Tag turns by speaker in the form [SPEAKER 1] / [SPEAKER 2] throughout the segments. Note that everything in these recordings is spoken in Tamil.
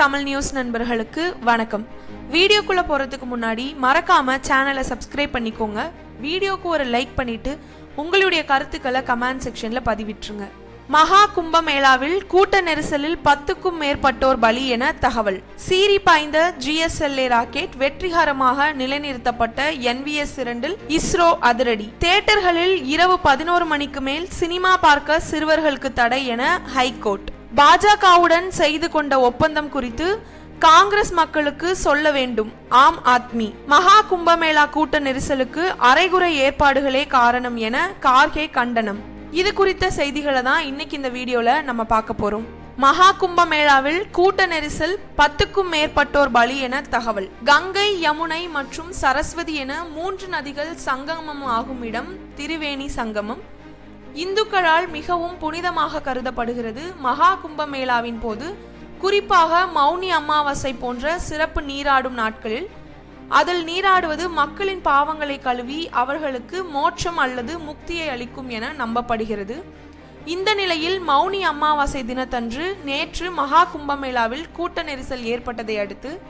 [SPEAKER 1] தமிழ் நியூஸ் நண்பர்களுக்கு வணக்கம். வீடியோக்குள்ள போறதுக்கு முன்னாடி மறக்காம சேனலை சப்ஸ்கிரைப் பண்ணிக்கோங்க. வீடியோக்கு ஒரு லைக் பண்ணிட்டு உங்களுடைய கருத்துக்களை கமெண்ட் செக்ஷன்ல பதிவிட்டுருங்க. மகா கும்பமேளாவில் கூட்ட நெரிசலில் பத்துக்கும் மேற்பட்டோர் பலி என தகவல். சீறி பாய்ந்த ஜிஎஸ்எல்ஏ ராக்கெட் வெற்றிகரமாக நிலைநிறுத்தப்பட்ட என்விஎஸ் இரண்டில் இஸ்ரோ அதிரடி. தேட்டர்களில் இரவு பதினோரு மணிக்கு மேல் சினிமா பார்க்க சிறுவர்களுக்கு தடை என ஹைகோர்ட் பாஜகவுடன் செய்து கொண்ட ஒப்பந்தம் குறித்து காங்கிரஸ் மக்களுக்கு சொல்ல வேண்டும். ஆம் ஆத்மி. மகா கும்பமேளா கூட்ட நெரிசலுக்கு அரைகுறை ஏற்பாடுகளே காரணம் என கார்கே கண்டனம். இது குறித்த செய்திகளை தான் இன்னைக்கு இந்த வீடியோல நம்ம பார்க்க போறோம். மகா கும்பமேளாவில் கூட்ட நெரிசல் பத்துக்கும் மேற்பட்டோர் பலி என தகவல். கங்கை யமுனை மற்றும் சரஸ்வதி என மூன்று நதிகள் சங்கமம் ஆகும் இடம் திரிவேணி சங்கமம். இந்துக்களால் மிகவும் புனிதமாக கருதப்படுகிறது மகா கும்பமேளாவின் போது குறிப்பாக மௌனி அமாவாசை போன்ற சிறப்பு நீராடும் நாட்களில். அதில் நீராடுவது மக்களின் பாவங்களை கழுவி அவர்களுக்கு மோட்சம் அல்லது முக்தியை அளிக்கும் என நம்பப்படுகிறது. இந்த நிலையில் மௌனி அமாவாசை தினத்தன்று நேற்று மகா கும்பமேளாவில் கூட்ட நெரிசல் ஏற்பட்டதை அடுத்து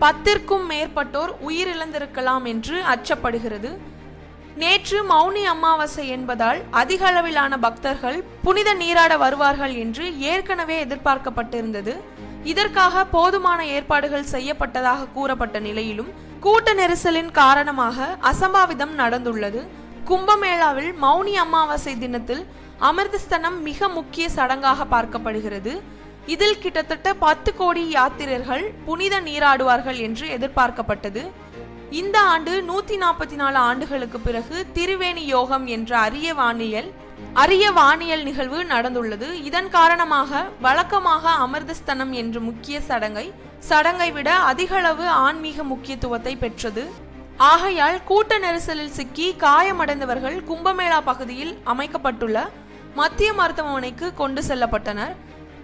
[SPEAKER 1] பத்திற்கும் மேற்பட்டோர் உயிரிழந்திருக்கலாம் என்று அச்சப்படுகிறது. நேற்று மௌனி அமாவாசை என்பதால் அதிக அளவிலான பக்தர்கள் புனித நீராட வருவார்கள் என்று ஏற்கனவே எதிர்பார்க்கப்பட்டிருந்தது. இதற்காக போதுமான ஏற்பாடுகள் செய்யப்பட்டதாக கூறப்பட்ட நிலையிலும் கூட்ட நெரிசலின் காரணமாக அசம்பாவிதம் நடந்துள்ளது. கும்பமேளாவில் மௌனி அமாவாசை தினத்தில் அமிர்தஸ்தனம் மிக முக்கிய சடங்காக பார்க்கப்படுகிறது. இதில் கிட்டத்தட்ட பத்து கோடி யாத்திரர்கள் புனித நீராடுவார்கள் என்று எதிர்பார்க்கப்பட்டது. இந்த ஆண்டு நூத்தி நாற்பத்தி நாலு ஆண்டுகளுக்கு பிறகு திருவேணி யோகம் என்ற அரிய வானியல் அரிய வானியல் நிகழ்வு நடந்துள்ளது. இதன் காரணமாக வழக்கமாக அமிர்தஸ்தனம் என்ற முக்கிய சடங்கை சடங்கை விட அதிகளவு ஆன்மீக முக்கியத்துவத்தை பெற்றது. ஆகையால் கூட்ட நெரிசலில் சிக்கி காயமடைந்தவர்கள் கும்பமேளா பகுதியில் அமைக்கப்பட்டுள்ள மத்திய மருத்துவமனைக்கு கொண்டு செல்லப்பட்டனர்.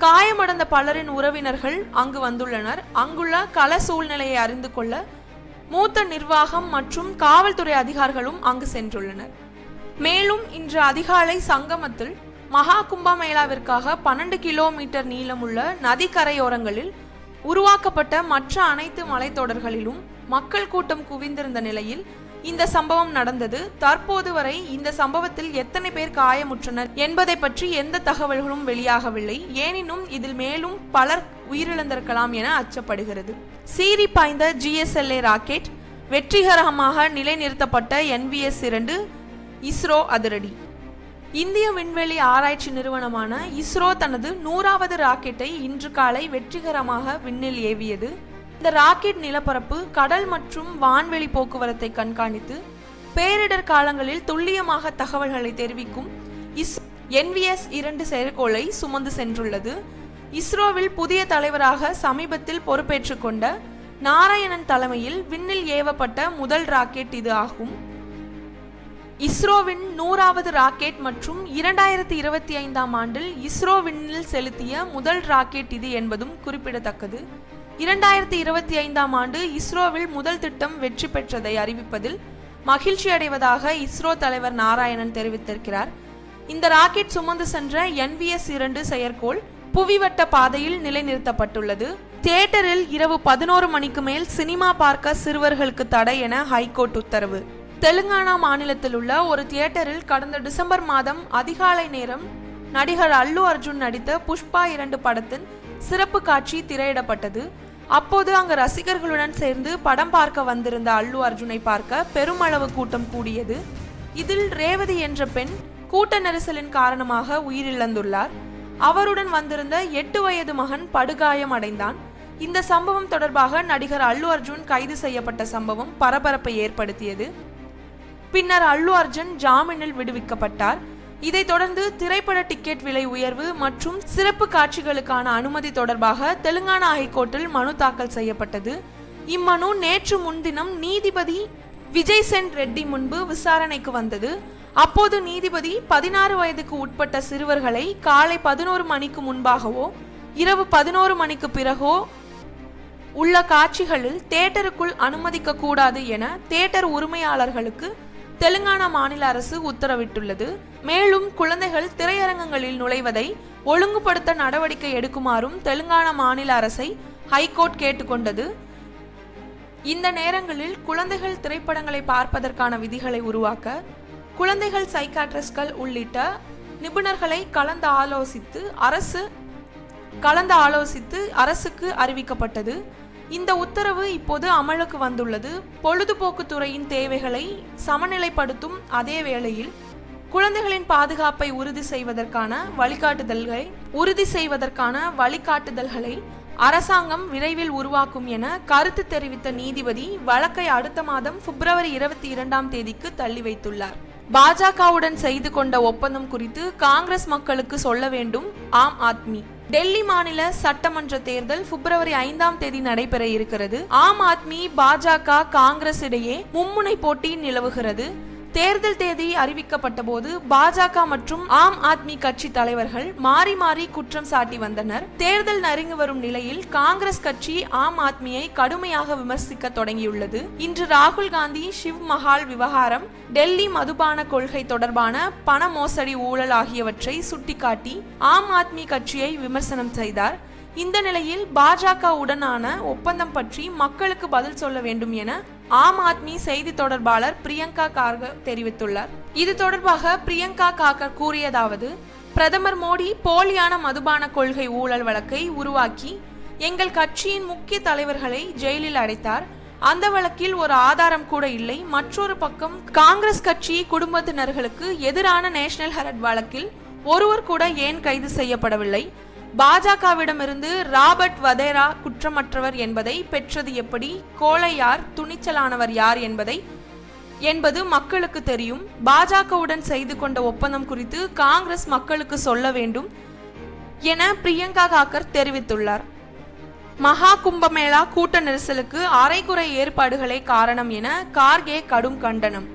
[SPEAKER 1] காயமடைந்த பலரின் உறவினர்கள் அங்கு வந்துள்ளனர். அங்குள்ள கள சூழ்நிலையை அறிந்து கொள்ள மூத்த நிர்வாகம் மற்றும் காவல்துறை அதிகாரிகளும் அங்கு சென்றுள்ளனர். மேலும் இன்று அதிகாலை சங்கமத்தில் மகா கும்பமேளாவிற்காக பன்னெண்டு கிலோமீட்டர் நீளமுள்ள நதிக்கரையோரங்களில் உருவாக்கப்பட்ட மற்ற அனைத்து மலைத்தொடர்களிலும் மக்கள் கூட்டம் குவிந்திருந்த நிலையில் இந்த சம்பவம் நடந்தது. தற்போது வரை இந்த சம்பவத்தில் எத்தனை பேர் காயமுற்றனர் என்பதை பற்றி எந்த தகவல்களும் வெளியாகவில்லை. ஏனினும் இதில் மேலும் பலர் உயிரிழந்திருக்கலாம் என அச்சப்படுகிறது. சீறி பாய்ந்த ஜிஎஸ்எல்ஏ ராக்கெட் வெற்றிகரமாக நிலைநிறுத்தப்பட்ட என்விஎஸ் இரண்டு இஸ்ரோ அதிரடி. இந்திய விண்வெளி ஆராய்ச்சி நிறுவனமான இஸ்ரோ தனது நூறாவது ராக்கெட்டை இன்று காலை வெற்றிகரமாக விண்ணில் ஏவியது. இந்த ராக்கெட் நிலப்பரப்பு கடல் மற்றும் வான்வெளி போக்குவரத்தை கண்காணித்து பேரிடர் காலங்களில் துல்லியமாக தகவல்களை தெரிவிக்கும் இஸ் என்விஎஸ் இரண்டு செயற்கோளை சுமந்து சென்றுள்ளது. இஸ்ரோவில் புதிய தலைவராக சமீபத்தில் பொறுப்பேற்றுக் கொண்ட நாராயணன் தலைமையில் விண்ணில் ஏவப்பட்ட முதல் ராக்கெட் இது ஆகும். இஸ்ரோவின் நூறாவது ராக்கெட் மற்றும் இரண்டாயிரத்தி இருபத்தி ஐந்தாம் ஆண்டில் இஸ்ரோ விண்ணில் செலுத்திய முதல் ராக்கெட் இது என்பதும் குறிப்பிடத்தக்கது. இரண்டாயிரத்தி இருபத்தி ஐந்தாம் ஆண்டு இஸ்ரோவில் முதல் திட்டம் வெற்றி பெற்றதை அறிவிப்பதில் மகிழ்ச்சி அடைவதாக இஸ்ரோ தலைவர் நாராயணன் தெரிவித்திருக்கிறார். இந்த ராக்கெட் சுமந்து சென்ற என்விஎஸ் இரண்டு செயற்கோள் புவிவட்ட பாதையில் நிலைநிறுத்தப்பட்டுள்ளது. தியேட்டரில் இரவு பதினோரு மணிக்கு மேல் சினிமா பார்க்க சிறுவர்களுக்கு தடை என ஹைகோர்ட் உத்தரவு. தெலுங்கானா மாநிலத்தில் உள்ள ஒரு தியேட்டரில் கடந்த டிசம்பர் மாதம் அதிகாலை நேரம் நடிகர் அல்லு அர்ஜுன் நடித்த புஷ்பா இரண்டு படத்தின் சிறப்பு காட்சி திரையிடப்பட்டது. அப்போது அங்கு ரசிகர்களுடன் சேர்ந்து படம் பார்க்க வந்திருந்த அல்லு அர்ஜுனை பார்க்க பெருமளவு கூட்டம் கூடியது. இதில் ரேவதி என்ற பெண் கூட்ட நெரிசலின் காரணமாக உயிரிழந்துள்ளார். அவருடன் வந்திருந்த எட்டு வயது மகன் படுகாயம் அடைந்தான். இந்த சம்பவம் தொடர்பாக நடிகர் அல்லு அர்ஜுன் கைது செய்யப்பட்ட சம்பவம் பரபரப்பை ஏற்படுத்தியது. பின்னர் அல்லு அர்ஜுன் ஜாமீனில் விடுவிக்கப்பட்டார். இதைத் தொடர்ந்து திரைப்பட டிக்கெட் விலை உயர்வு மற்றும் சிறப்பு காட்சிகளுக்கான அனுமதி தொடர்பாக தெலுங்கானா ஹைகோர்ட்டில் மனு தாக்கல் செய்யப்பட்டது. இம்மனு நேற்று முன்தினம் நீதிபதி விஜய் சென் ரெட்டி முன்பு விசாரணைக்கு வந்தது. அப்போது நீதிபதி பதினாறு வயதுக்கு உட்பட்ட சிறுவர்களை காலை பதினோரு மணிக்கு முன்பாகவோ இரவு பதினோரு மணிக்கு பிறகோ உள்ள காட்சிகளில் தேட்டருக்குள் அனுமதிக்க கூடாது என தேட்டர் உரிமையாளர்களுக்கு தெலுங்கானா மாநில அரசு உத்தரவிட்டுள்ளது. மேலும் குழந்தைகள் திரையரங்கங்களில் நுழைவதை ஒழுங்குபடுத்த நடவடிக்கை எடுக்குமாறும் தெலுங்கானா மாநில அரசை ஹைகோர்ட் கேட்டுக்கொண்டது. இந்த நேரங்களில் குழந்தைகள் திரைப்படங்களை பார்ப்பதற்கான விதிகளை உருவாக்க குழந்தைகள் சைக்காட்ரிஸ்ட்கள் உள்ளிட்ட நிபுணர்களை கலந்து ஆலோசித்து அரசு கலந்து ஆலோசித்து அரசுக்கு அறிவிக்கப்பட்டது. இந்த உத்தரவு இப்போது அமலுக்கு வந்துள்ளது. பொழுதுபோக்கு துறையின் தேவைகளை சமநிலைப்படுத்தும் அதே வேளையில் குழந்தைகளின் பாதுகாப்பை உறுதி செய்வதற்கான வழிகாட்டுதல்களை உறுதி செய்வதற்கான வழிகாட்டுதல்களை அரசாங்கம் விரைவில் உருவாக்கும் என கருத்து தெரிவித்த நீதிபதி வழக்கை அடுத்த மாதம் பிப்ரவரி இருபத்தி இரண்டாம் தேதிக்கு தள்ளி வைத்துள்ளார். பாஜகவுடன் செய்து கொண்ட ஒப்பந்தம் குறித்து காங்கிரஸ் மக்களுக்கு சொல்ல வேண்டும். ஆம் ஆத்மி. டெல்லி மாநில சட்டமன்ற தேர்தல் பிப்ரவரி ஐந்தாம் தேதி நடைபெற இருக்கிறது. ஆம் ஆத்மி பாஜக காங்கிரஸ் இடையே மும்முனை போட்டி நிலவுகிறது. தேர்தல் தேதி அறிவிக்கப்பட்ட போது பாஜக மற்றும் ஆம் ஆத்மி கட்சி தலைவர்கள் மாறி மாறி குற்றம் சாட்டி வந்தனர். தேர்தல் நெருங்கி வரும் நிலையில் காங்கிரஸ் கட்சி ஆம் ஆத்மியை கடுமையாக விமர்சிக்க தொடங்கியுள்ளது. இன்று ராகுல் காந்தி ஷிவ் மஹால் விவகாரம் டெல்லி மதுபான கொள்கை தொடர்பான பண மோசடி ஊழல் ஆகியவற்றை சுட்டிக்காட்டி ஆம் ஆத்மி கட்சியை விமர்சனம் செய்தார். இந்த நிலையில் பாஜக உடனான ஒப்பந்தம் பற்றி மக்களுக்கு பதில் சொல்ல வேண்டும் என ஆம் ஆத்மி செய்தி தொடர்பாளர் பிரியங்கா கார்கர் தெரிவித்துள்ளார். இது தொடர்பாக பிரியங்கா காக்கர் கூறியதாவது பிரதமர் மோடி போலியான மதுபான கொள்கை ஊழல் வழக்கை உருவாக்கி எங்கள் கட்சியின் முக்கிய தலைவர்களை ஜெயிலில் அடைத்தார். அந்த வழக்கில் ஒரு ஆதாரம் கூட இல்லை. மற்றொரு பக்கம் காங்கிரஸ் கட்சி குடும்பத்தினர்களுக்கு எதிரான நேஷனல் ஹெரட் வழக்கில் ஒருவர் கூட ஏன் கைது செய்யப்படவில்லை? பாஜகவிடமிருந்து ராபர்ட் வதேரா குற்றமற்றவர் என்பதை பெற்றது எப்படி? கோலை யார் துணிச்சலானவர் யார் என்பதை? என்பது மக்களுக்கு தெரியும். பாஜகவுடன் செய்து கொண்ட ஒப்பந்தம் குறித்து காங்கிரஸ் மக்களுக்கு சொல்ல வேண்டும் என பிரியங்கா காக்கர் தெரிவித்துள்ளார். மகா கும்பமேளா கூட்ட நெரிசலுக்கு அரைகுறை ஏற்பாடுகளே காரணம் என கார்கே கடும் கண்டனம்.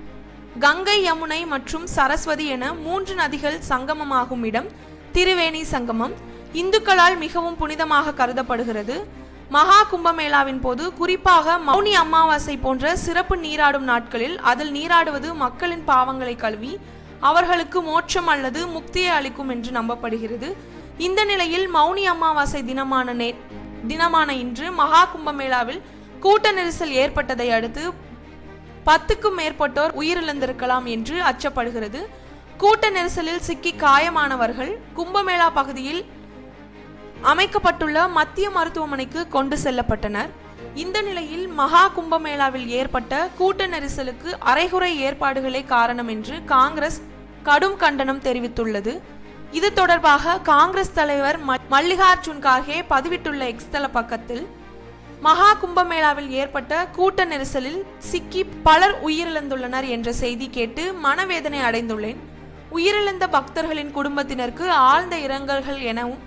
[SPEAKER 1] கங்கை யமுனை மற்றும் சரஸ்வதி என மூன்று நதிகள் சங்கமமாகும் இடம் திரிவேணி சங்கமம். இந்துக்களால் மிகவும் புனிதமாக கருதப்படுகிறது. மகா கும்பமேளாவின் போது குறிப்பாக மௌனி அமாவாசை போன்ற சிறப்பு நீராடும் நாட்களில் அதில் நீராடுவது மக்களின் பாவங்களை கழுவி அவர்களுக்கு மோட்சம் அல்லது முக்தியை அளிக்கும் என்று நம்பப்படுகிறது. இந்த நிலையில் மௌனி அமாவாசை தினமான நே தினமான இன்று மகா கும்பமேளாவில் கூட்ட நெரிசல் ஏற்பட்டதை அடுத்து பத்துக்கும் மேற்பட்டோர் உயிரிழந்திருக்கலாம் என்று அச்சப்படுகிறது. கூட்ட நெரிசலில் சிக்கி காயமானவர்கள் கும்பமேளா பகுதியில் அமைக்கப்பட்டுள்ள மத்திய மருத்துவமனைக்கு கொண்டு செல்லப்பட்டனர். இந்த நிலையில் மகா கும்பமேளாவில் ஏற்பட்ட கூட்ட நெரிசலுக்கு அரைகுறை ஏற்பாடுகளே காரணம் என்று காங்கிரஸ் கடும் கண்டனம் தெரிவித்துள்ளது. இது தொடர்பாக காங்கிரஸ் தலைவர் மல்லிகார்ஜுன் கார்கே பதிவிட்டுள்ள எக்ஸ்தல பக்கத்தில் மகா கும்பமேளாவில் ஏற்பட்ட கூட்ட நெரிசலில் சிக்கி பலர் உயிரிழந்துள்ளனர் என்ற செய்தி கேட்டு மனவேதனை அடைந்துள்ளேன். உயிரிழந்த பக்தர்களின் குடும்பத்தினருக்கு ஆழ்ந்த இரங்கல்கள் எனவும்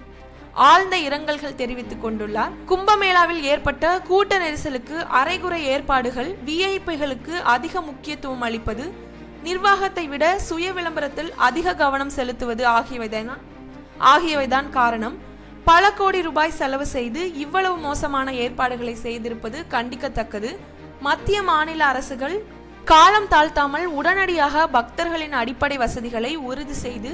[SPEAKER 1] ஆழ்ந்த இரங்கல்கள் தெரிவித்துக் கொண்டுள்ளார். கும்பமேளாவில் ஏற்பட்ட கூட்ட நெரிசலுக்கு அரைகுறை ஏற்பாடுகள் விஐபிகளுக்கு அதிக முக்கியத்துவம் அளிப்பது நிர்வாகத்தை விட சுய விளம்பரத்தில் அதிக கவனம் செலுத்துவது ஆகியவைதான் ஆகியவைதான் காரணம். பல கோடி ரூபாய் செலவு செய்து இவ்வளவு மோசமான ஏற்பாடுகளை செய்திருப்பது கண்டிக்கத்தக்கது. மத்திய மாநில அரசுகள் காலம் தாழ்த்தாமல் உடனடியாக பக்தர்களின் அடிப்படை வசதிகளை உறுதி செய்து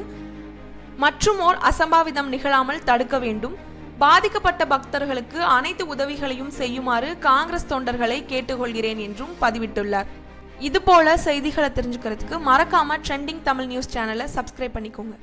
[SPEAKER 1] மற்றும் ஓர் அசம்பாவிதம் நிகழாமல் தடுக்க வேண்டும். பாதிக்கப்பட்ட பக்தர்களுக்கு அனைத்து உதவிகளையும் செய்யுமாறு காங்கிரஸ் தொண்டர்களை கேட்டுக்கொள்கிறேன் என்றும் பதிவிட்டுள்ளார். இதுபோல செய்திகளை தெரிஞ்சுக்கிறதுக்கு மறக்காம ட்ரெண்டிங் தமிழ் நியூஸ் சேனலை சப்ஸ்கிரைப் பண்ணிக்கோங்க.